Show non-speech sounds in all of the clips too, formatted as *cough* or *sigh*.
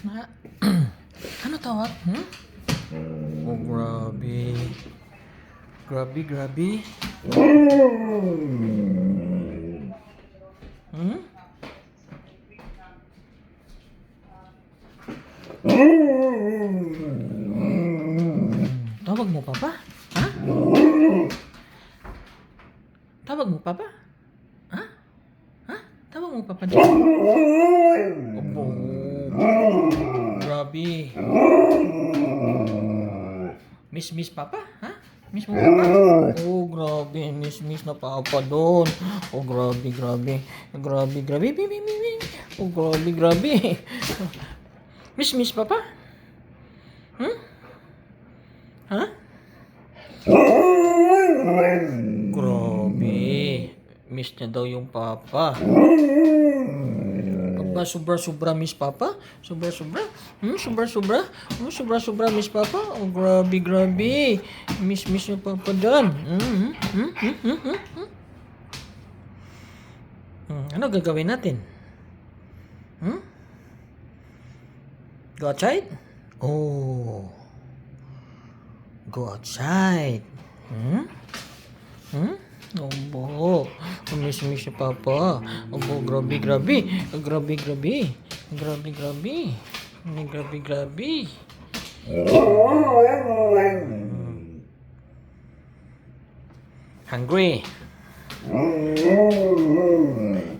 *clears throat* Ano tawag? Hmm? Oh, grabe. Grabe, grabe. Hmm? Tawag mo, Papa? Ha? Tawag mo, Papa? Ha? Ha? Tawag mo, Papa? Grabe. Miss, miss, Papa? Ha? Miss mo, Papa? Oh, grabe. Miss, miss na Papa doon. Oh, grabe, grabe. Grabe, grabe. Bi, bi, bi, bi. Oh, grabe, grabe. Miss, miss, Papa? Hmm? Ha? Grabe. Miss niya daw yung papa. Papa, sobra-sobra miss papa? Sobra-sobra? Hmm, sobra-sobra? Hmm, sobra-sobra miss papa? Oh, grabe, grabe. Miss-miss yung papa doon. Hmm, hmm, hmm, hmm, hmm, hmm, hmm. Hmm, Ano gagawin natin? Hmm? Go outside? Oh. Go outside. Hmm? Hmm? Obo. Miss-miss si Papa. Obo, grabe, grabe. Grabe, grabe. Grabe, grabe. Grabe, grabe, grabe. Hungry.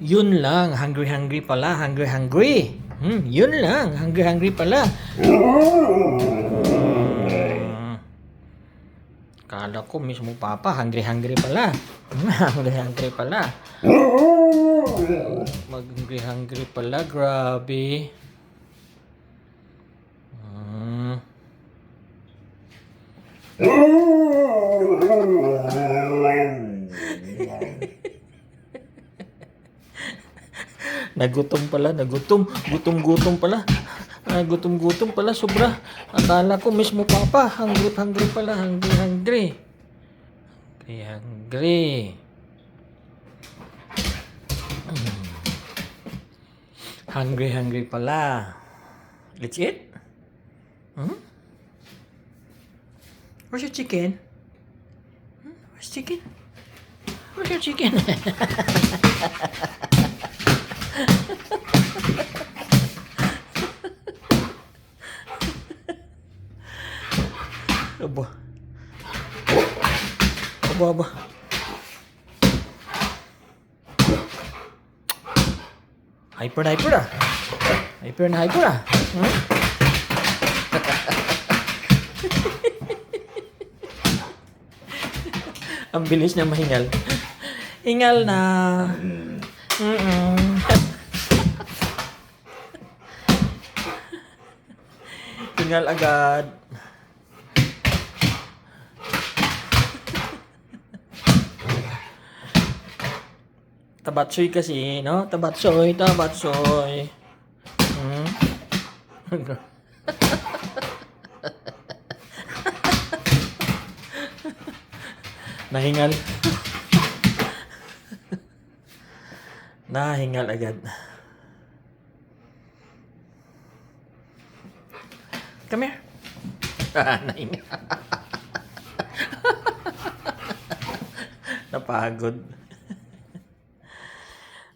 Yun lang. Hungry, hungry pala. Hungry, hungry. Hmm, yun lang. Hungry, hungry pala. Hmm. Kala ko mismo papa, hungry-hungry pala. Hmm, *laughs* hungry-hungry pala. Mag-hungry-hungry pala, grabe. Hmm. *laughs* Nagutom pala, nagutom. Gutom-gutom pala. Ah, gutom-gutom pala, sobra. Akala ko mismo papa, hungry-hungry pala, hungry-hungry. Hungry-hungry. Hmm. Hungry-hungry pala. Let's eat? Hmm? Where's your chicken? Hmm? Where's chicken? Where's your chicken? *laughs* Aba. Aba, aba. Hyper na hyper ah. Hyper na hyper ah. Hmm? *laughs* Ang bilis niya mahingal. Hingal na. Mm-mm. *laughs* Hingal agad. Tabatsoy kasi, no? Tabatsoy, tabatsoy. Hmm? *laughs* Nahingal. Nahingal agad. Come here. *laughs* Nahingal. *laughs* Napagod.